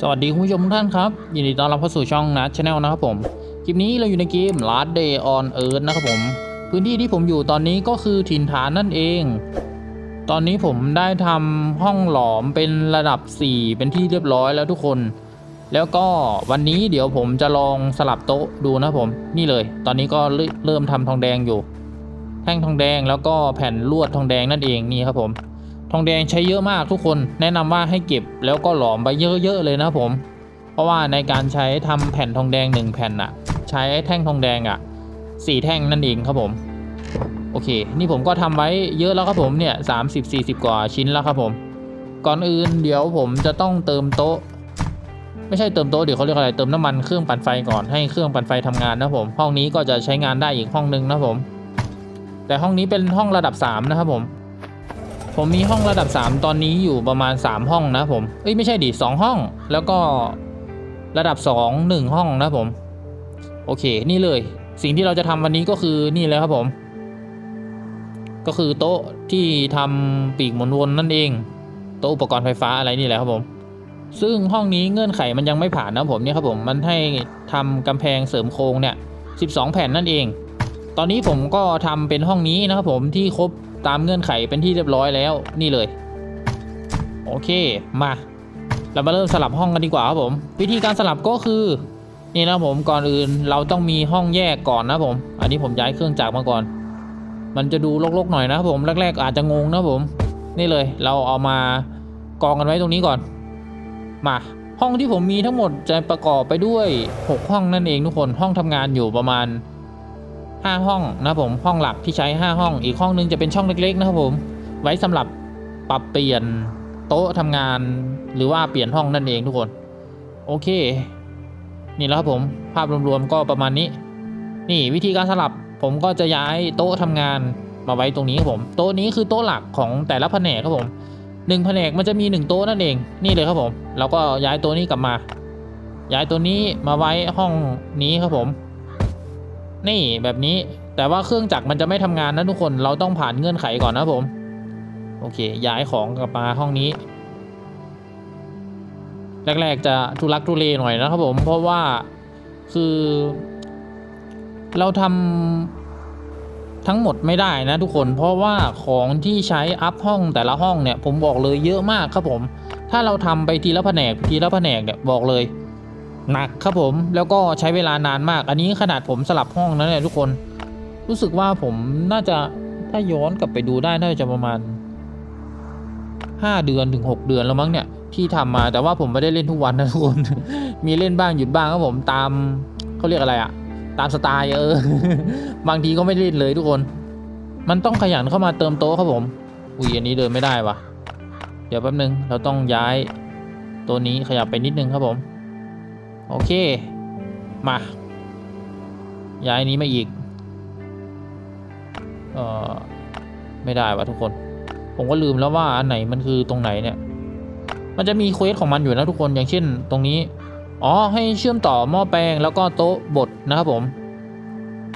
สวัสดีคุณผู้ชมทุกท่านครับ ยินดีต้อนรับเข้าสู่ช่องนัทชาแนลนะครับผม คลิปนี้เราอยู่ในเกม Last Day on Earth นะครับผม พื้นที่ที่ผมอยู่ตอนนี้ก็คือถิ่นฐานนั่นเอง ตอนนี้ผมได้ทำห้องหลอมเป็นระดับ 4 เป็นที่เรียบร้อยแล้วทุกคน แล้วก็วันนี้เดี๋ยวผมจะลองสลับโต๊ะดูนะครับผม นี่เลย ตอนนี้ก็เริ่มทำทองแดงอยู่ แท่งทองแดงแล้วก็แผ่นลวดทองแดงนั่นเองนี่ครับผม องแดงใช้เยอะมากทุกคน แนะนำว่าให้เก็บแล้วก็หลอมไปเยอะๆเลยนะผม เพราะว่าในการใช้ทำแผ่นทองแดง 1 แผ่นอะใช้แท่งทองแดงอะสี่แท่งนั่นเองครับผมโอเค นี่ผมก็ทำไว้เยอะแล้วครับผมเนี่ยสามสิบสี่สิบกว่าชิ้นแล้วครับผม ก่อนอื่นเดี๋ยวผมจะต้องเติมโต๊ะ ไม่ใช่เติมโต๊ะเดี๋ยวเขาเรียกอะไรเติมน้ำมันเครื่องปั่นไฟก่อนให้เครื่องปั่นไฟทำงานนะผม ห้องนี้ก็จะใช้งานได้อีกห้องนึงนะผม แต่ห้องนี้เป็นห้องระดับ3นะครับผม ผมมีห้องระดับ 3 ตอนนี้อยู่ประมาณ 3 ห้องนะผมเอ้ยไม่ใช่ดิ2ห้อง แล้วก็ระดับ 2 1 ห้องนะผม โอเค นี่เลย สิ่งที่เราจะทำวันนี้ก็คือนี่เลยครับผม ก็คือโต๊ะที่ทำปีกหมุนวนนั่นเอง โต๊ะอุปกรณ์ไฟฟ้าอะไรนี่แหละครับผม ซึ่งห้องนี้เงื่อนไขมันยังไม่ผ่านนะผมเนี่ยครับผมมันให้ทำกำแพงเสริมโครงเนี่ย 12 แผ่นนั่นเอง ตอนนี้ผมก็ทำเป็นห้องนี้นะครับผมที่ครบ ตามเงื่อนไขเป็นที่เรียบร้อยแล้วนี่เลย โอเคมา เรามาเริ่มสลับห้องกันดีกว่าครับผมวิธีการสลับก็คือนี่นะผมก่อนอื่นเราต้องมีห้องแยกก่อนนะผม อันนี้ผมย้ายเครื่องจักรมาก่อน มันจะดูรกๆหน่อยนะครับผมแรก ๆ อาจจะงงนะผม นี่เลย เราเอามากองกันไว้ตรงนี้ก่อน มาห้องที่ผมมีทั้งหมดจะประกอบไปด้วย 6 ห้องนั่นเองทุกคนห้องทำงานอยู่ประมาณ 5 ห้องนะผมห้องหลักที่ใช้ 5 ห้อง อีกห้องนึงจะเป็นช่องเล็ก ๆ นะครับผม ไว้สำหรับปรับเปลี่ยนโต๊ะทำงาน หรือว่าเปลี่ยนห้องนั่นเองทุกคน โอเค นี่แล้วครับผมภาพรวมๆก็ประมาณนี้ นี่วิธีการสลับผมก็จะย้ายโต๊ะทำงานมาไว้ตรงนี้ครับผมโต๊ะนี้คือโต๊ะหลักของแต่ละแผนกครับผมหนึ่งแผนกมันจะมีหนึ่งโต๊ะนั่นเองนี่เลยครับผมเราก็ย้ายโตัวนี้กลับมา ย้ายตัวนี้มาไว้ห้องนี้ครับผม นี่แบบนี้แต่ว่าเครื่องจักรมันจะไม่ทำงานนะทุกคนเราต้องผ่านเงื่อนไขก่อนนะผม โอเค ย้ายของกลับมาห้องนี้ แรก ๆ จะทุลักทุเลหน่อยนะครับผม เพราะว่าคือ เราทำทั้งหมดไม่ได้นะทุกคนเพราะว่าของที่ใช้อัพห้องแต่ละห้องเนี่ย ผมบอกเลยเยอะมากครับผม ถ้าเราทำไปทีละแผนกทีละแผนกเนี่ยบอกเลย หนักครับผมแล้วก็ใช้เวลานานมาก อันนี้ขนาดผมสลับห้องนะเนี่ยทุกคน รู้สึกว่าผมน่าจะถ้าย้อนกลับไปดูได้น่าจะประมาณ 5 เดือนถึง 6 เดือนแล้วมั้งเนี่ยที่ทำมาแต่ว่าผมไม่ได้เล่นทุกวันนะทุกคน มีเล่นบ้างหยุดบ้างครับผมตามเขาเรียกอะไรอะตามสไตล์เออ บางทีก็ไม่เล่นเลยทุกคน มันต้องขยันเข้ามาเติมโต๊ะครับผม อุ้ยอันนี้เดินไม่ได้วะเดี๋ยวแป๊บนึงเราต้องย้ายตัวนี้ขยับไปนิดนึงครับผม โอเค มา ย้ายนี้มาอีก เออไม่ได้วะทุกคน ผมก็ลืมแล้วว่าอันไหนมันคือตรงไหนเนี่ย มันจะมีเควสของมันอยู่นะทุกคน อย่างเช่น ตรงนี้ อ๋อ ให้เชื่อมต่อหม้อแปลงแล้วก็โต๊ะบดนะครับผม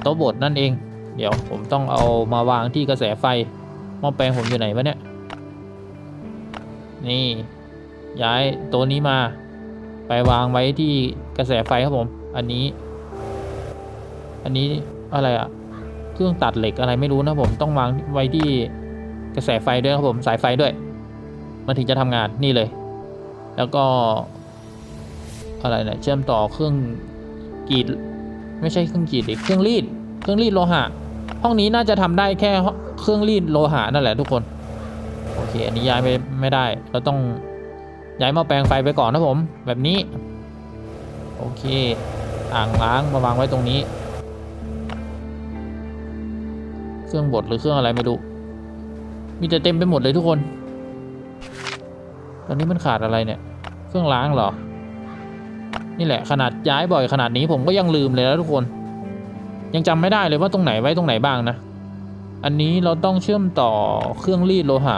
โต๊ะบดนั่นเอง เดี๋ยวผมต้องเอามาวางที่กระแสไฟ หม้อแปลงผมอยู่ไหนวะเนี่ย นี่ ย้ายตัวนี้มา ไปวางไว้ที่กระแสไฟครับผม อันนี้ อันนี้อะไรอะเครื่องตัดเหล็กอะไรไม่รู้นะผมต้องวางไว้ที่กระแสไฟด้วยครับผมสายไฟด้วย มันถึงจะทำงานนี่เลย แล้วก็ อะไรเนี่ยเชื่อมต่อเครื่องกรีด ไม่ใช่เครื่องกรีดเครื่องรีด เครื่องรีดโลหะ ห้องนี้น่าจะทำได้แค่เครื่องรีดโลหะนั่นแหละทุกคน โอเค อันนี้ย้ายไม่ไม่ได้ เราต้อง ย้ายหม้อแปลงไฟไปก่อนนะผม แบบนี้ โอเค อ่างล้างมาวางไว้ตรงนี้ เครื่องบดหรือเครื่องอะไรไม่รู้ มีแต่เต็มไปหมดเลยทุกคน ตอนนี้มันขาดอะไรเนี่ย เครื่องล้างเหรอ นี่แหละขนาดย้ายบ่อยขนาดนี้ผมก็ยังลืมเลยนะทุกคน ยังจำไม่ได้เลยว่าตรงไหนไว้ตรงไหนบ้างนะ อันนี้เราต้องเชื่อมต่อเครื่องรีดโลหะ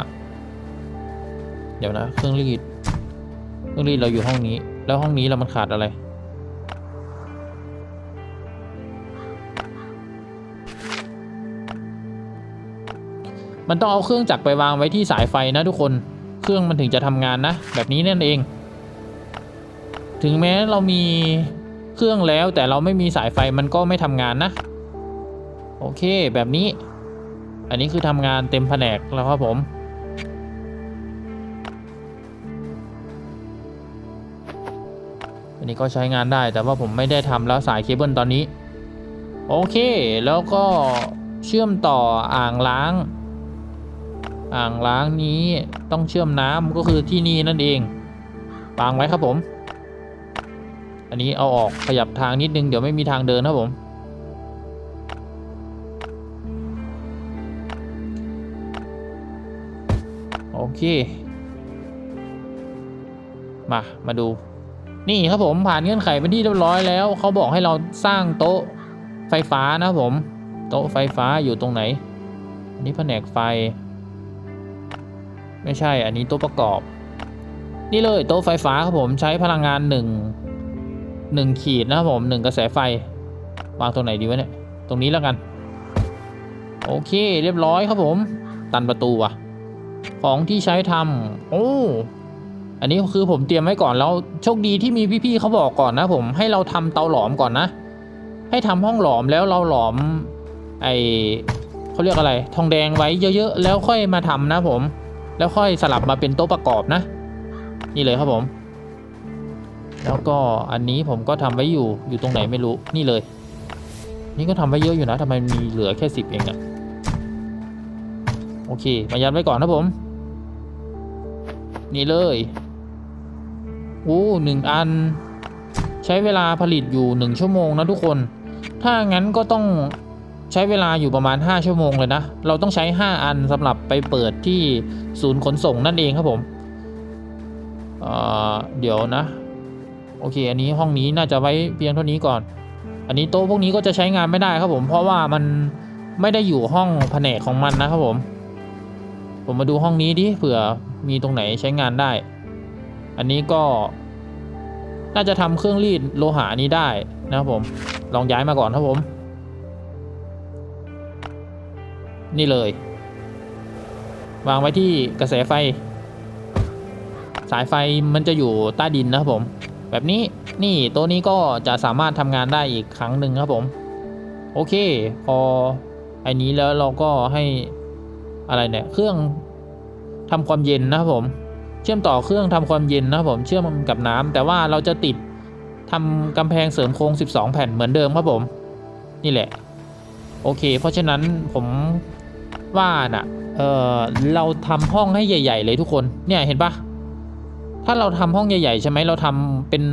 เดี๋ยวนะ เครื่องรีด เครื่องรีดเราอยู่ห้องนี้ แล้วห้องนี้เรามันขาดอะไร มันต้องเอาเครื่องจักรไปวางไว้ที่สายไฟนะทุกคน เครื่องมันถึงจะทำงานนะ แบบนี้นั่นเอง ถึงแม้เรามีเครื่องแล้วแต่เราไม่มีสายไฟมันก็ไม่ทำงานนะ โอเคแบบนี้ อันนี้คือทำงานเต็มแผนกแล้วครับผม อันนี้ก็ใช้งานได้แต่ว่าผมไม่ได้ทำแล้วสายเคเบิลตอนนี้ โอเค แล้วก็เชื่อมต่ออ่างล้าง อ่างล้างนี้ต้องเชื่อมน้ำก็คือที่นี่นั่นเองวางไว้ครับผม อันนี้เอาออกขยับทางนิดนึงเดี๋ยวไม่มีทางเดินครับผมโอเค มา มาดู นี่ครับผมผ่านเงื่อนไขเป็นที่เรียบร้อยแล้วเขาบอกให้เราสร้างโต๊ะไฟฟ้านะผม โต๊ะไฟฟ้าอยู่ตรงไหน อันนี้แผนกไฟ ไม่ใช่อันนี้โต๊ะประกอบ นี่เลยโต๊ะไฟฟ้าครับผมใช้พลังงานหนึ่งหนึ่งขีดนะครับผมหนึ่งกระแสไฟ วางตรงไหนดีวะเนี่ย ตรงนี้แล้วกัน โอเคเรียบร้อยครับผม ตันประตูว่ะ ของที่ใช้ทำโอ้ อันนี้คือผมเตรียมไว้ก่อนแล้วโชคดีที่มีพี่ๆเขาบอกก่อนนะผมให้เราทำเตาหลอมก่อนนะ ให้ทำห้องหลอมแล้วเราหลอมไอเขาเรียกอะไร ทองแดงไว้เยอะๆแล้วค่อยมาทำนะผม แล้วค่อยสลับมาเป็นโต๊ะประกอบนะ นี่เลยครับผม แล้วก็อันนี้ผมก็ทำไว้อยู่อยู่ตรงไหนไม่รู้นี่เลย นี่ก็ทำไว้เยอะอยู่นะทำไมมีเหลือแค่สิบเองอะโอเค มายัดไว้ก่อนนะผม นี่เลย โอ้หนึ่งอัน ใช้เวลาผลิตอยู่หนึ่งชั่วโมงนะทุกคน ถ้างั้นก็ต้องใช้เวลาอยู่ประมาณ 5 ชั่วโมงเลยนะ เราต้องใช้ 5 อันสำหรับไปเปิดที่ศูนย์ขนส่งนั่นเองครับผมเเดี๋ยวนะ โอเค อันนี้ห้องนี้น่าจะไว้เพียงเท่านี้ก่อน อันนี้โต๊ะพวกนี้ก็จะใช้งานไม่ได้ครับผม เพราะว่ามันไม่ได้อยู่ห้องแผนกของมันนะครับผม ผมมาดูห้องนี้ดิเผื่อมีตรงไหนใช้งานได้ อันนี้ก็ น่าจะทำเครื่องรีดโลหะนี้ได้นะครับผม ลองย้ายมาก่อนครับผม นี่เลย วางไว้ที่กระแสไฟ สายไฟมันจะอยู่ใต้ดินนะครับผม แบบนี้นี่ตัวนี้ก็จะสามารถทำงานได้อีกครั้งหนึ่งครับผม โอเค พอไอ้นี้แล้วเราก็ให้อะไรเนี่ย เครื่องทำความเย็นนะครับผม เชื่อมต่อเครื่องทำความเย็นนะครับผมเชื่อมกับน้ำแต่ว่าเราจะติดทำกำแพงเสริมโครง 12 แผ่นเหมือนเดิมครับผม นี่แหละ โอเค เพราะฉะนั้นผมว่าน่ะเออเราทำห้องให้ใหญ่ ๆ เลยทุกคนเนี่ยเห็นปะถ้าเราทำห้องใหญ่ๆใช่ไหมเราทำเป็น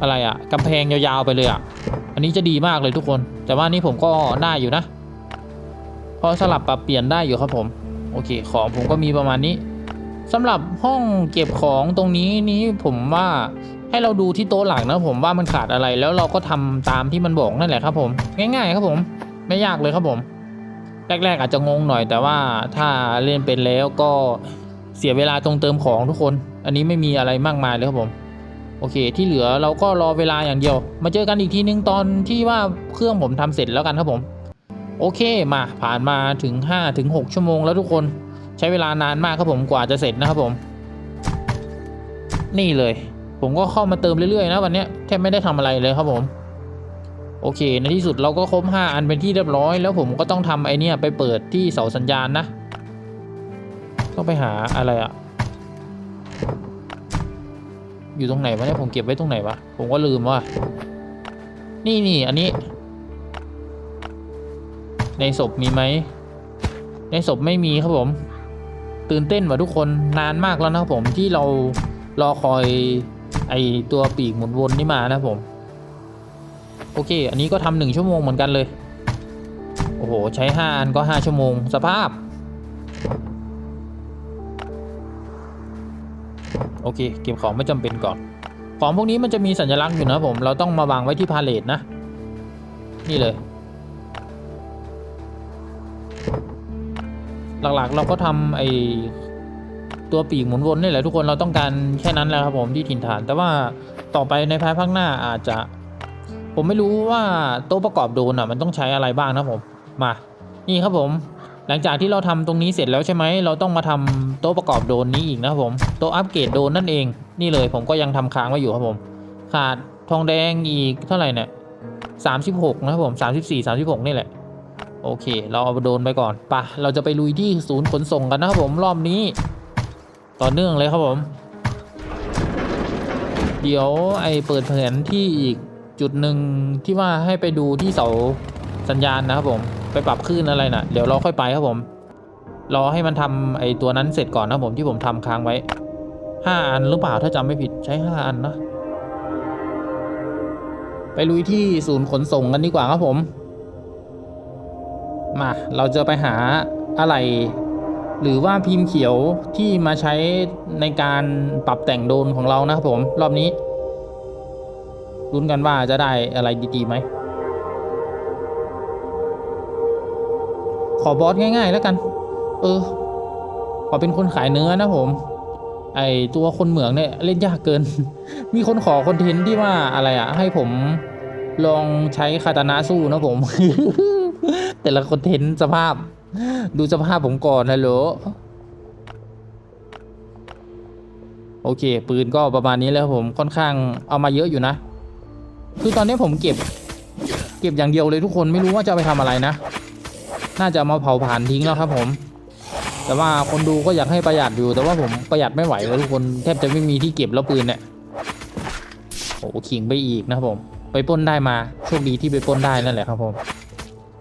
อะไรอะกำแพงยาวๆไปเลยอะอันนี้จะดีมากเลยทุกคน แต่ว่านี่ผมก็ได้อยู่นะเพราะสลับปรับเปลี่ยนได้อยู่ครับผม โอเค ของผมก็มีประมาณนี้สำหรับห้องเก็บของตรงนี้นี้ผมว่าให้เราดูที่โต๊ะหลักนะผมว่ามันขาดอะไรแล้วเราก็ทำตามที่มันบอกนั่นแหละครับผม ง่าย ๆ ครับผม ไม่ยากเลยครับผม แรก ๆ อาจจะงงหน่อย แต่ว่าถ้าเล่นเป็นแล้วก็เสียเวลาตรงเติมของทุกคน อันนี้ไม่มีอะไรมากมายเลยครับผม โอเค ที่เหลือเราก็รอเวลาอย่างเดียว มาเจอกันอีกทีนึงตอนที่ว่าเครื่องผมทำเสร็จแล้วกันครับผม โอเคมาผ่านมาถึง5ถึง6ชั่วโมงแล้วทุกคนใช้เวลานานมากครับผมกว่าจะเสร็จนะครับผม นี่เลย ผมก็เข้ามาเติมเรื่อยๆนะวันนี้แทบไม่ได้ทำอะไรเลยครับผมโอเค ในที่สุดเราก็ครบ 5 อันเป็นที่เรียบร้อย แล้วผมก็ต้องทำไอเนี้ยไปเปิดที่เสาสัญญาณนะ ต้องไปหาอะไรอะอยู่ตรงไหนวะเนี่ยผมเก็บไว้ตรงไหนวะผมก็ลืมว่า นี่นี่อันนี้ ในศพมีไหม ในศพไม่มีครับผม ตื่นเต้นว่ะทุกคนนานมากแล้วนะครับผมที่เรารอคอยไอตัวปีกหมุนวนนี่มานะผม โอเค อันนี้ก็ทำหนึ่งชั่วโมงเหมือนกันเลย โอ้โห ใช้ห้าอันก็ห้าชั่วโมง สภาพ โอเค เก็บของไม่จำเป็นก่อน ของพวกนี้มันจะมีสัญลักษณ์อยู่นะผม เราต้องมาวางไว้ที่พาเลทนะ นี่เลย หลักๆ เราก็ทำไอตัวปีกหมุนวนนี่แหละทุกคนเราต้องการแค่นั้นแหละครับผมที่ถิ่นฐาน แต่ว่าต่อไปในภายภาคหน้าอาจจะ ผมไม่รู้ว่าโต๊ะประกอบโดนอะมันต้องใช้อะไรบ้างนะผมมานี่ครับผมหลังจากที่เราทำตรงนี้เสร็จแล้วใช่ไหม เราต้องมาทำโต๊ะประกอบโดนนี้อีกนะครับผม โต๊ะอัปเกรดโดนนั่นเอง นี่เลยผมก็ยังทำค้างไว้อยู่ครับผม ขาดทองแดงอีกเท่าไหร่เนี่ยสามสิบหกนะครับผมสามสิบสี่สามสิบหกนี่แหละ โอเค เราเอาโดนไปก่อนปะเราจะไปลุยที่ศูนย์ขนส่งกันนะครับผมรอบนี้ ต่อเนื่องเลยครับผม เดี๋ยวไอเปิดแผนที่อีกจุดหนึ่งที่ว่าให้ไปดูที่เสาสัญญาณนะครับผมไปปรับคลื่นอะไรนะ่ะ เดี๋ยวเราค่อยไปครับผม รอให้มันทำไอตัวนั้นเสร็จก่อนนะครับผมที่ผมทำค้างไว้ห้าอันหรือเปล่าถ้าจำไม่ผิดใช้ห้าอันนะไปลุยที่ศูนย์ขนส่งกันดีกว่าครับผม มาเราจะไปหาอะไร หรือว่าพิมพ์เขียวที่มาใช้ในการปรับแต่งโดนของเรานะครับผมรอบนี้ลุ้นกันว่าจะได้อะไรดีๆไหม ขอบอสง่าย ๆ แล้วกัน เออ ขอเป็นคนขายเนื้อนะผม ไอตัวคนเหมืองเนี่ยเล่นยากเกิน มีคนขอคอนเทนต์ที่ว่าอะไรอะให้ผมลองใช้คาตานะสู้นะผม แต่ละคอนเทนต์สภาพ ดูสภาพผมก่อนนะโหลโอเค ปืนก็ประมาณนี้แล้วผมค่อนข้างเอามาเยอะอยู่นะ คือตอนนี้ผมเก็บ เก็บอย่างเดียวเลยทุกคนไม่รู้ว่าจะไปทำอะไรนะ น่าจะมาเผาผ่านทิ้งแล้วครับผม แต่ว่าคนดูก็อยากให้ประหยัดอยู่ แต่ว่าผมประหยัดไม่ไหวเลยทุกคนแทบจะไม่มีที่เก็บแล้วปืนเนี่ยโอ้ขิงไปอีกนะครับผม ไปป้นได้มาโชคดีที่ไปป้นได้นั่นแหละครับผม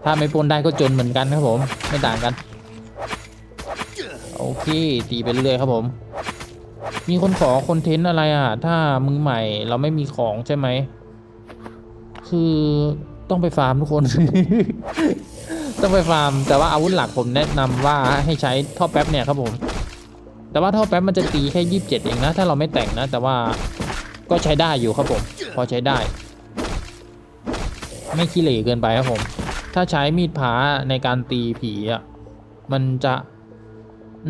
ถ้าไม่ปนได้ก็จนเหมือนกันครับผม ไม่ต่างกัน โอเค ตีไปเรื่อยครับผม มีคนขอคอนเทนต์อะไรอะ ถ้ามือใหม่เราไม่มีของใช่ไหม คือต้องไปฟาร์มทุกคน ต้องไปฟาร์ม แต่ว่าอาวุธหลักผมแนะนำว่าให้ใช้ท่อแป๊บเนี่ยครับผม แต่ว่าท่อแป๊บมันจะตีแค่ยี่สิบเจ็ดเองนะ ถ้าเราไม่แต่งนะ แต่ว่าก็ใช้ได้อยู่ครับผม พอใช้ได้ ไม่ขี้เหร่เกินไปครับผม ถ้าใช้มีดผาในการตีผีอะมันจะอ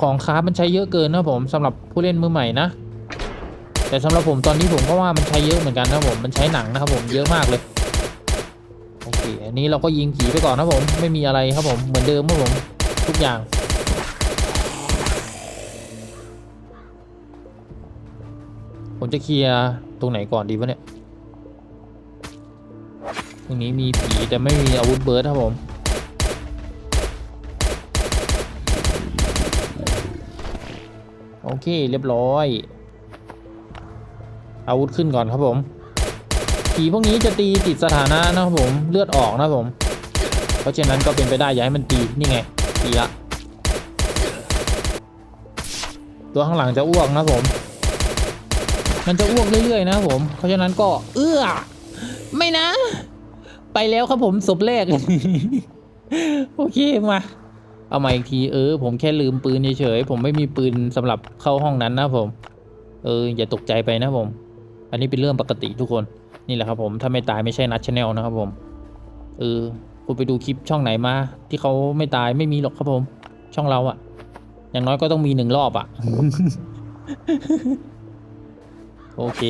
ของค้ามันใช้เยอะเกินนะผมสำหรับผู้เล่นมือใหม่นะ แต่สำหรับผมตอนนี้ผมก็ว่ามันใช้เยอะเหมือนกันนะผมมันใช้หนังนะครับผมเยอะมากเลยโอเคอันนี้เราก็ยิงผีไปก่อนนะผมไม่มีอะไรครับผมเหมือนเดิมครับผมทุกอย่างผมจะเคลียร์ตรงไหนก่อนดีวะเนี่ย รงนี้มีผีแต่ไม่มีอาวุธเบิร์ดครับผมโอเคเรียบร้อย อาวุธขึ้นก่อนครับผมผีพวกนี้จะตีติดสถานะนะครับผมเลือดออกนะครับผม เพราะฉะนั้นก็เป็นไปได้อย่าให้มันตีนี่ไงตีละตัวข้างหลังจะอ้วกนะผม มันจะอ้วกเรื่อยๆนะผม เพราะฉะนั้นก็เอื้อ ไม่นะ แล้วครับผมศพแรก โอเคมา เอามาอีกทีเออ ผมแค่ลืมปืนเฉยๆผมไม่มีปืนสำหรับเข้าห้องนั้นนะผม เออ อย่าตกใจไปนะผม อันนี้เป็นเรื่องปกติทุกคนนี่แหละครับผมถ้าไม่ตายไม่ใช่นัดชาแนลนะครับผม เออคุณไปดูคลิปช่องไหนมา ที่เขาไม่ตายไม่มีหรอกครับผม ช่องเราอะอย่างน้อยก็ต้องมีหนึ่งรอบอะโอเค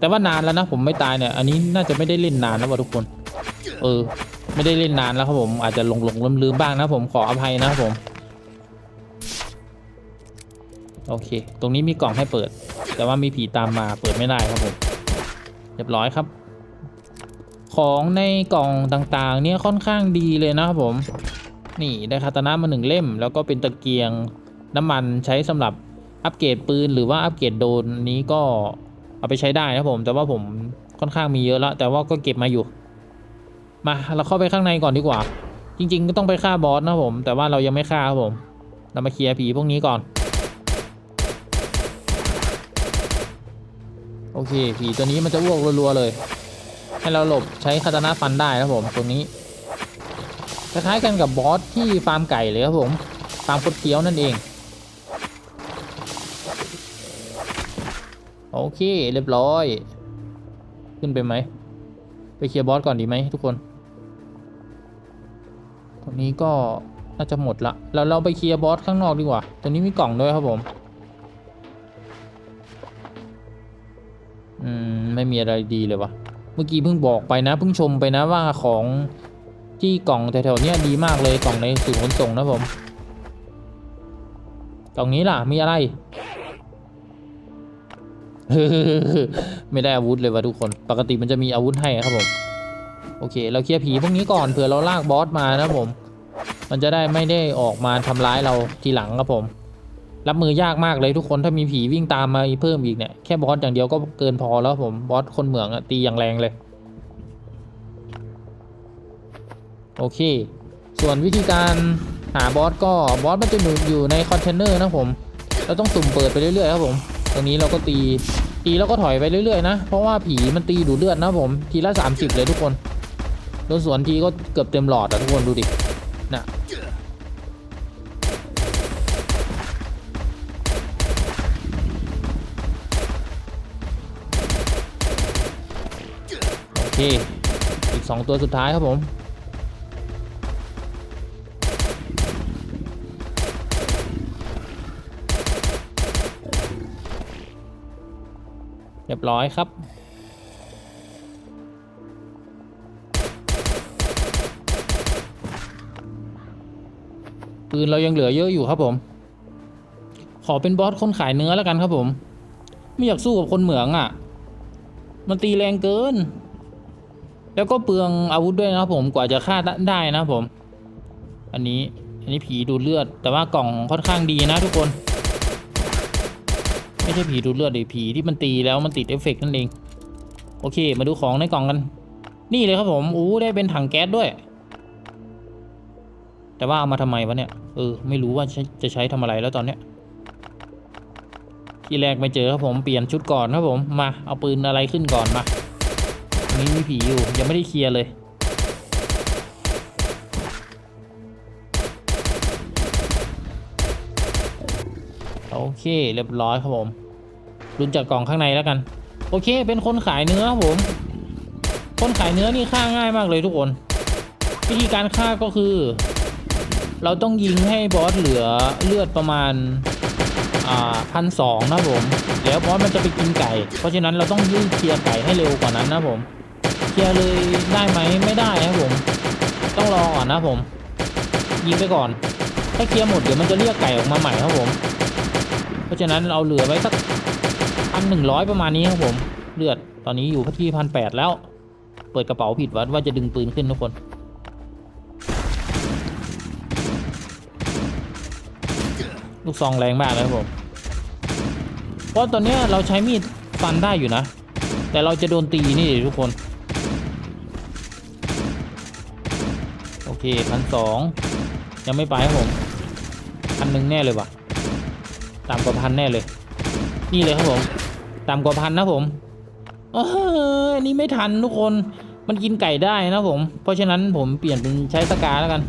แต่ว่านานแล้วนะผมไม่ตายเนี่ย อันนี้น่าจะไม่ได้เล่นนานแล้วว่ะทุกคน เออ ไม่ได้เล่นนานแล้วครับผมอาจจะหลงหลงลืมลืมบ้างนะผมขออภัยนะครับผม โอเค ตรงนี้มีกล่องให้เปิด แต่ว่ามีผีตามมาเปิดไม่ได้ครับผมเรียบร้อยครับ ของในกล่องต่างๆ เนี่ยค่อนข้างดีเลยนะครับผม นี่ได้คาตานะมาหนึ่งเล่ม แล้วก็เป็นตะเกียงน้ำมันใช้สำหรับอัปเกรดปืนหรือว่าอัปเกรดโดรนนี้ก็ เอาไปใช้ได้นะครับผม แต่ว่าผมค่อนข้างมีเยอะแล้วแต่ว่าก็เก็บมาอยู่ มาเราเข้าไปข้างในก่อนดีกว่า จริง ๆ ก็ต้องไปฆ่าบอสนะผม แต่ว่าเรายังไม่ฆ่าครับผม เรามาเคลียร์ผีพวกนี้ก่อน โอเค ผีตัวนี้มันจะอ้วกรัวๆเลย ให้เราหลบใช้คาตานะฟันได้นะครับผมตรงนี้คล้ายๆกันกับบอสที่ฟาร์มไก่เลยครับผมฟาร์มคดเคี้ยวนั่นเอง โอเคเรียบร้อย ขึ้นไปไหม ไปเคลียร์บอสก่อนดีไหมทุกคน ตรงนี้ก็น่าจะหมดละเราเราไปเคลียร์บอสข้างนอกดีกว่า ตรงนี้มีกล่องด้วยครับผม อืม ไม่มีอะไรดีเลยวะเมื่อกี้เพิ่งบอกไปนะ เพิ่งชมไปนะว่าของที่กล่องแถวๆนี้ดีมากเลยกล่องในศูนย์ขนส่งนะผม กล่องนี้ล่ะมีอะไร ไม่ได้อาวุธเลยวะทุกคน ปกติมันจะมีอาวุธให้ครับผม โอเค เราเคลียร์ผีพวกนี้ก่อนเผื่อเราลากบอสมานะผม มันจะได้ไม่ได้ออกมาทำร้ายเราทีหลังครับผม รับมือยากมากเลยทุกคนถ้ามีผีวิ่งตามมาเพิ่มอีกเนี่ยแค่บอสอย่างเดียวก็เกินพอแล้วผมบอสคนเหมืองอะตีอย่างแรงเลยโอเค ส่วนวิธีการหาบอสก็บอสมันจะอยู่ในคอนเทนเนอร์นะผม เราต้องสุ่มเปิดไปเรื่อยๆครับผม ตรงนี้เราก็ตีตีแล้วก็ถอยไปเรื่อยๆนะ เพราะว่าผีมันตีดูดเลือดนะผมทีละ 30 เลยทุกคนโดนสวนทีก็เกือบเต็มหลอดอะทุกคนดูดิน่ะโอเคอีก 2 ตัวสุดท้ายครับผม รียบร้อยครับ ปืนเรายังเหลือเยอะอยู่ครับผม ขอเป็นบอสคนขายเนื้อแล้วกันครับผม ไม่อยากสู้กับคนเหมืองอะ่ะ มันตีแรงเกิน แล้วก็เปลืองอาวุธด้วยนะครับผมกว่าจะฆ่าได้นะครับผม อันนี้อันนี้ผีดูเลือด แต่ว่ากล่องค่อนข้างดีนะทุกคน ไม่ใช่ผีดูดเลือดหรือผีที่มันตีแล้วมันติดเอฟเฟกต์นั่นเอง โอเค มาดูของในกล่องกัน นี่เลยครับผมอู้ได้เป็นถังแก๊สด้วย แต่ว่าเอามาทำไมวะเนี่ย เออ ไม่รู้ว่าจะใช้ทำอะไรแล้วตอนเนี้ย ที่แรกไม่เจอครับผมเปลี่ยนชุดก่อนครับผม มาเอาปืนอะไรขึ้นก่อนมานนี้มีผีอยู่ยังไม่ได้เคลียร์เลย โอเค เรียบร้อยครับผมรุนจากกล่องข้างในแล้วกัน โอเค เป็นคนขายเนื้อครับผม คนขายเนื้อนี่ฆ่าง่ายมากเลยทุกคน วิธีการฆ่าก็คือ เราต้องยิงให้บอสเหลือเลือดประมาณพันสองนะผมแล้วบอสมันจะไปกินไก่ เพราะฉะนั้นเราต้องยืดเคลียร์ไก่ให้เร็วกว่านั้นนะผม เคลียร์เลยได้ไหมไม่ได้นะผม ต้องรอก่อนนะผม ยิงไปก่อน ถ้าเคลียร์หมดเดี๋ยวมันจะเรียกไก่ออกมาใหม่ครับผม ฉะนั้นเอาเหลือไว้สักพันหนึ่งร้อยประมาณนี้ครับผม เลือดตอนนี้อยู่ที่พันแปดแล้ว เปิดกระเป๋าผิดวัดว่าจะดึงปืนขึ้นทุกคน ลูกซองแรงมากเลยครับผม เพราะตอนนี้เราใช้มีดฟันได้อยู่นะ แต่เราจะโดนตีนี่ทุกคน โอเคพันสองยังไม่ไปครับผมพันหนึ่งแน่เลยว่ะ ต่ำกว่าพันแน่เลย นี่เลยครับผมต่ำกว่าพันนะผมเอออันนี้ไม่ทันทุกคนมันกินไก่ได้นะผม เพราะฉะนั้นผมเปลี่ยนเป็นใช้สกาแล้วกัน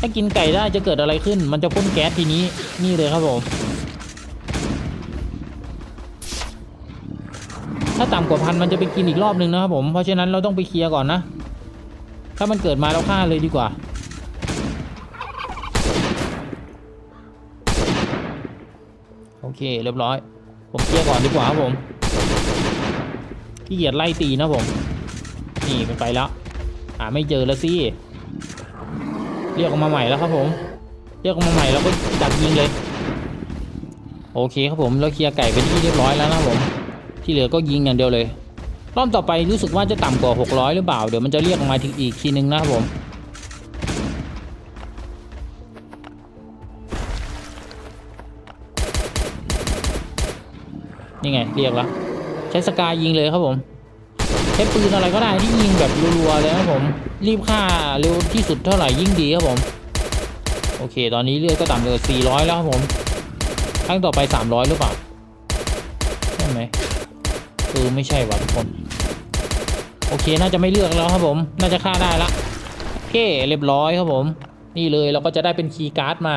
ถ้ากินไก่ได้จะเกิดอะไรขึ้น มันจะพ่นแก๊สทีนี้นี่เลยครับผมถ้าต่ำกว่าพันมันจะไปกินอีกรอบหนึ่งนะครับผม เพราะฉะนั้นเราต้องไปเคลียร์ก่อนนะ ถ้ามันเกิดมาเราฆ่าเลยดีกว่า โอเค เรียบร้อย ผมเคลียร์ก่อนดีกว่าครับผมขี้เกียจไล่ตีนะผม นี่มันไปแล้วหาไม่เจอแล้วสิเรียกออกมาใหม่แล้วครับผม เรียกออกมาใหม่แล้วก็จับยิงเลย โอเคครับผมเราเคลียร์ไก่เป็นที่เรียบร้อยแล้วนะผม ที่เหลือก็ยิงอย่างเดียวเลยรอบต่อไปรู้สึกว่าจะต่ำกว่า 600 หรือเปล่า เดี๋ยวมันจะเรียกออกมาทีอีกทีนึงนะครับผม นี่ไงเรียกแล้ว ใช้สกายยิงเลยครับผม ใช้ปืนอะไรก็ได้ที่ยิงแบบรัวๆเลยครับผม รีบฆ่าเร็วที่สุดเท่าไหร่ยิ่งดีครับผม โอเค ตอนนี้เลือดก็ต่ำเหลือ400 แล้วครับผมครั้งต่อไป 300 หรือเปล่าใช่ไหมเออไม่ใช่ว่ะทุกคน โอเคน่าจะไม่เลือกแล้วครับผม น่าจะฆ่าได้ละโอเคเรียบร้อยครับผม นี่เลยเราก็จะได้เป็นคีย์การ์ดมา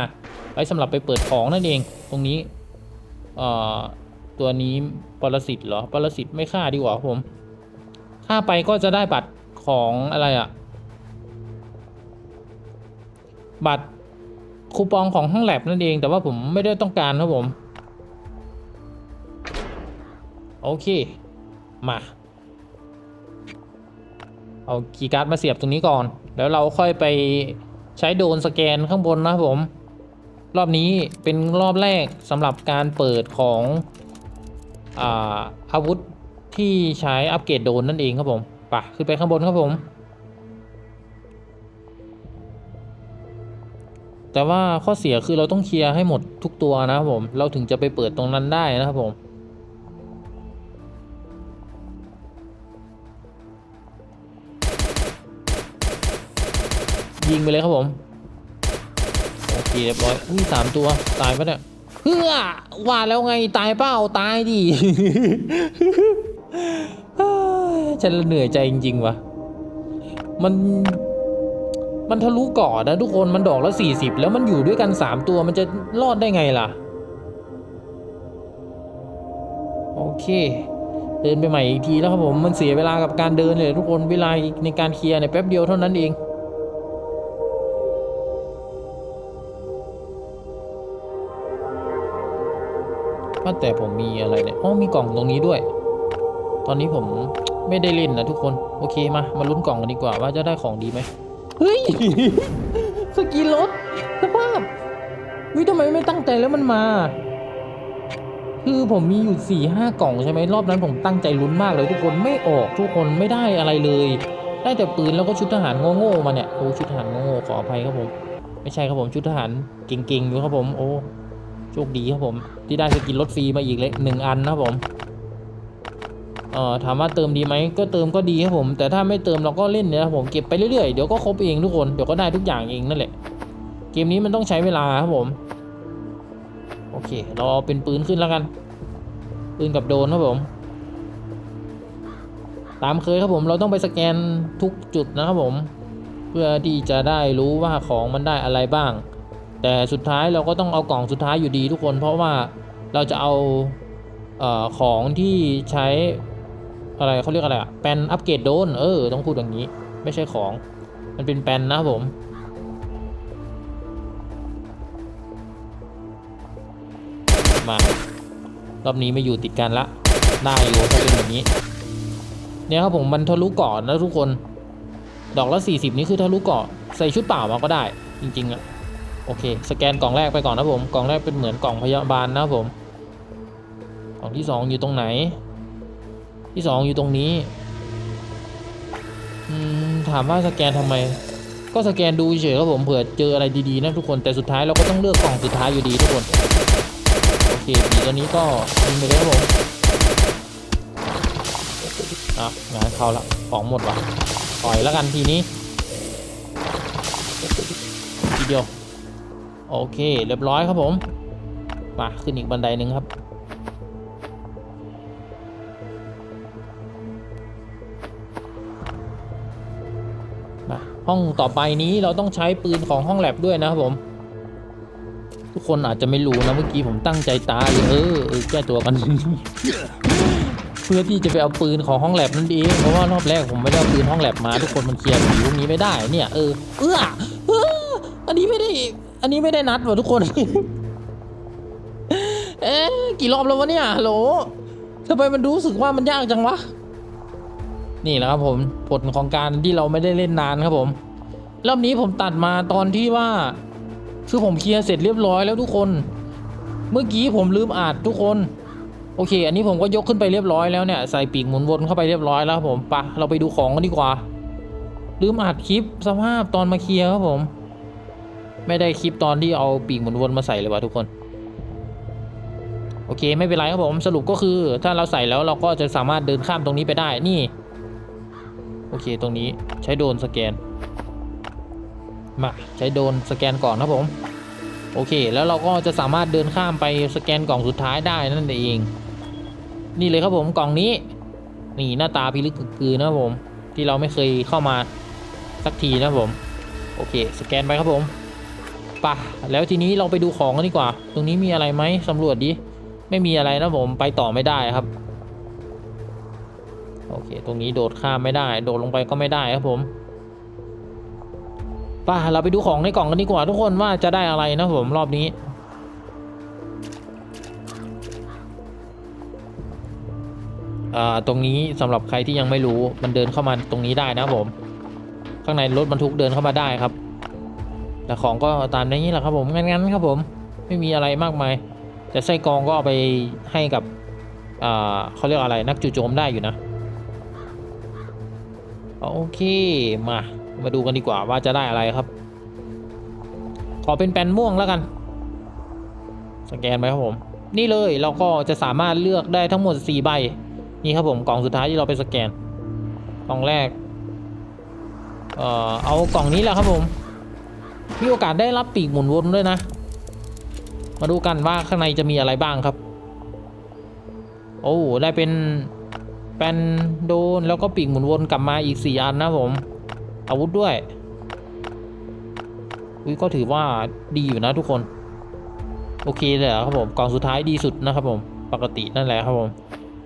ไว้สำหรับไปเปิดของนั่นเอง ตรงนี้ เอ่อ ตัวนี้ปรสิตเหรอปรสิตไม่ฆ่าดีกว่าผมฆ่าไปก็จะได้บัตรของอะไรอะบัตรคูปองของห้องแลบนั่นเอง แต่ว่าผมไม่ได้ต้องการครับผม โอเค มาเอาคีการ์ดมาเสียบตรงนี้ก่อน แล้วเราค่อยไปใช้โดนสแกนข้างบนนะครับผม รอบนี้เป็นรอบแรกสำหรับการเปิดของ อาวุธที่ใช้อัปเกรดโดนนั่นเองครับผมไปะขึ้นไปข้างบนครับผม แต่ว่าข้อเสียคือเราต้องเคลียร์ให้หมดทุกตัวนะครับผม เราถึงจะไปเปิดตรงนั้นได้นะครับผมยิงไปเลยครับผม โอเคเรียบร้อยอุ้ยสามตัว ตายปะเนี่ย เพื่อว่าแล้วไงตายเปล่าตายดิ ฉันเหนื่อยใจจริงๆวะมัน มันทะลุกาะนะทุกคนมันดอกละสี่สิบแล้วมันอยู่ด้วยกันสามตัวมันจะรอดได้ไงล่ะ โอเค เดินไปใหม่อีกทีแล้วครับผมมันเสียเวลากับการเดินเลยทุกคนเวลาในการเคลียร์เนี่ยแป๊บเดียวเท่านั้นเอง ว่าแต่ผมมีอะไรเนี่ยอ๋อมีกล่องตรงนี้ด้วย ตอนนี้ผมไม่ได้เล่นนะทุกคน โอเคมา มาลุ้นกล่องกันดีกว่าว่าจะได้ของดีไหมเฮ้ย สกีรถสภาพวิทำไมไม่ตั้งใจแล้วมันมา คือผมมีอยู่สี่ห้ากล่องใช่ไหมรอบนั้นผมตั้งใจลุ้นมากเลยทุกคนไม่ออกทุกคนไม่ได้อะไรเลย ได้แต่ปืนแล้วก็ชุดทหารโง่ๆมาเนี่ยโอ้ชุดทหารโง่ๆขออภัยครับผม ไม่ใช่ครับผมชุดทหารเก่งๆอยู่ครับผมโอ้ ชคดีครับผม ที่ได้สกินรถฟรีมาอีกเลยหนึ่งอันนะครับผมเอ่อถามว่าเติมดีไหมก็เติมก็ดีครับผม แต่ถ้าไม่เติมเราก็เล่นเนี่ยนะครับผมเก็บไปเรื่อยๆเดี๋ยวก็ครบเองทุกคนเดี๋ยวก็ได้ทุกอย่างเองนั่นแหละ เกมนี้มันต้องใช้เวลาครับผม โอเค เราเอาเป็นปืนขึ้นแล้วกัน ปืนกับโดนครับผม ตามเคยครับผมเราต้องไปสแกนทุกจุดนะครับผม เพื่อที่จะได้รู้ว่าของมันได้อะไรบ้าง แต่สุดท้ายเราก็ต้องเอากล่องสุดท้ายอยู่ดีทุกคนเพราะว่าเราจะเอาเอ่อของที่ใช้อะไรเขาเรียกอะไรอะแปนอัปเกรดโดนเออต้องพูดอย่างนี้ ไม่ใช่ของ มันเป็นแปนนะผมมารอบนี้ไม่อยู่ติดกันละได้อยู่ถ้าเป็นแบบนี้ เนี่ยครับผมมันทะลุเกาะนะทุกคน ดอกละ 40 นี่คือทะลุเกาะใส่ชุดเปล่ามาก็ได้ จริงๆอะ โอเค สแกนกล่องแรกไปก่อนนะผม กล่องแรกเป็นเหมือนกล่องพยาบาลนะผม กล่องที่สองอยู่ตรงไหน ที่สองอยู่ตรงนี้ ถามว่าสแกนทำไม ก็สแกนดูเฉยๆครับผม เผื่อเจออะไรดีๆนะทุกคน แต่สุดท้ายเราก็ต้องเลือกกล่องสุดท้ายอยู่ดีทุกคน โอเคผีตัวนี้ก็ยิงไปเลยครับผมอะงานเข้าละ ของหมดว่ะปล่อยแล้วกันทีนี้ทีเดียว โอเคเรียบร้อยครับผม มาขึ้นอีกบันไดหนึ่งครับ มาห้องต่อไปนี้เราต้องใช้ปืนของห้องแลบด้วยนะครับผม ทุกคนอาจจะไม่รู้นะเมื่อกี้ผมตั้งใจตายเออเออแก้ตัวกัน เพื่อที่จะไปเอาปืนของห้องแลบนั่นเองเพราะว่ารอบแรกผมไม่ได้เอาปืนห้องแลบมา ทุกคนมันเคลียร์ผีพวกนี้ไม่ได้เนี่ยเออเออเอออันนี้ไม่ได้ อันนี้ไม่ได้นัดว่ะทุกคน เอ๊ะกี่รอบแล้ววะเนี่ยโหลทำไมมันรู้สึกว่ามันยากจังวะ นี่แหละครับผมผลของการที่เราไม่ได้เล่นนานครับผม รอบนี้ผมตัดมาตอนที่ว่า คือผมเคลียร์เสร็จเรียบร้อยแล้วทุกคน เมื่อกี้ผมลืมอัดทุกคน โอเค อันนี้ผมก็ยกขึ้นไปเรียบร้อยแล้วเนี่ยใส่ปีกหมุนวนเข้าไปเรียบร้อยแล้วครับผมปะเราไปดูของกันดีกว่า ลืมอัดคลิปสภาพตอนมาเคลียร์ครับผม ไม่ได้คลิปตอนที่เอาปีกหมุนวนมาใส่เลยว่ะทุกคน โอเคไม่เป็นไรครับผมสรุปก็คือ ถ้าเราใส่แล้วเราก็จะสามารถเดินข้ามตรงนี้ไปได้นี่ โอเคตรงนี้ใช้โดนสแกน มาใช้โดนสแกนก่อนครับผม โอเค แล้วเราก็จะสามารถเดินข้ามไปสแกนกล่องสุดท้ายได้นั่นเอง นี่เลยครับผมกล่องนี้ นี่หน้าตาพิลึกกือนะผม ที่เราไม่เคยเข้ามาสักทีนะผม โอเค สแกนไปครับผม ปะแล้วทีนี้เราไปดูของกันดีกว่า ตรงนี้มีอะไรไหมสำรวจดิ ไม่มีอะไรนะผมไปต่อไม่ได้ครับ โอเค ตรงนี้โดดข้ามไม่ได้ โดดลงไปก็ไม่ได้ครับผมป่ะเราไปดูของในกล่องกันดีกว่า ทุกคนว่าจะได้อะไรนะผมรอบนี้อ่าตรงนี้สำหรับใครที่ยังไม่รู้มันเดินเข้ามาตรงนี้ได้นะผม ข้างในรถบรรทุกเดินเข้ามาได้ครับ แต่ของก็ตามนี้แหละครับผมงั้นๆครับผมไม่มีอะไรมากมาย แต่ไส้กรองก็เอาไปให้กับอ่าเขาเรียกอะไรนักจู่โจมได้อยู่นะโอเคมามาดูกันดีกว่าว่าจะได้อะไรครับ ขอเป็นแปนม่วงแล้วกัน สแกนไปครับผม นี่เลยเราก็จะสามารถเลือกได้ทั้งหมด 4 ใบ นี่ครับผมกล่องสุดท้ายที่เราไปสแกน กล่องแรก เอ่อเอากล่องนี้แหละครับผม มีโอกาสได้รับปีกหมุนวนด้วยนะ มาดูกันว่าข้างในจะมีอะไรบ้างครับ โอ้ได้เป็นแปนโดนแล้วก็ปีกหมุนวนกลับมาอีก 4 อันนะผม อาวุธด้วยอุ้ยก็ถือว่าดีอยู่นะทุกคน โอเคเลยครับผมกล่องสุดท้ายดีสุดนะครับผม ปกตินั่นแหละครับผม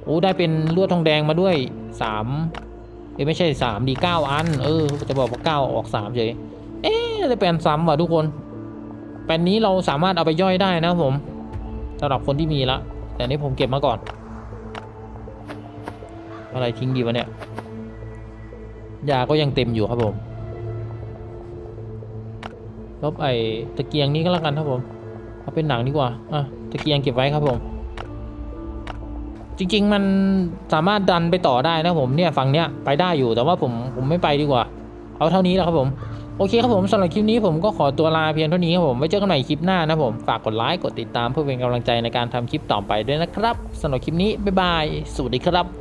โอ้ได้เป็นลวดทองแดงมาด้วยสามเอ้ไม่ใช่สามดีเก้าอัน เออ จะบอกว่าเก้าออกสามเฉย เอ๊ะได้แปลนซ้ำว่ะทุกคน แปลนนี้เราสามารถเอาไปย่อยได้นะผมสำหรับคนที่มีละ แต่นี่ผมเก็บมาก่อน อะไรทิ้งดีวะเนี่ย ยาก็ยังเต็มอยู่ครับผม ลบไอ้ตะเกียงนี้ก็แล้วกันครับผม เอาเป็นหนังดีกว่า อะ ตะเกียงเก็บไว้ครับผม จริง ๆ มันสามารถดันไปต่อได้นะผมเนี่ยฝั่งเนี้ยไปได้อยู่ แต่ว่าผมผมไม่ไปดีกว่า เอาเท่านี้แหละครับผม โอเคครับผมสำหรับคลิปนี้ผมก็ขอตัวลาเพียงเท่านี้ครับผมไว้เจอกันใหม่คลิปหน้านะผมฝากกดไลค์กดติดตามเพื่อเป็นกำลังใจในการทำคลิปต่อไปด้วยนะครับสำหรับคลิปนี้บ๊ายบายสวัสดีครับ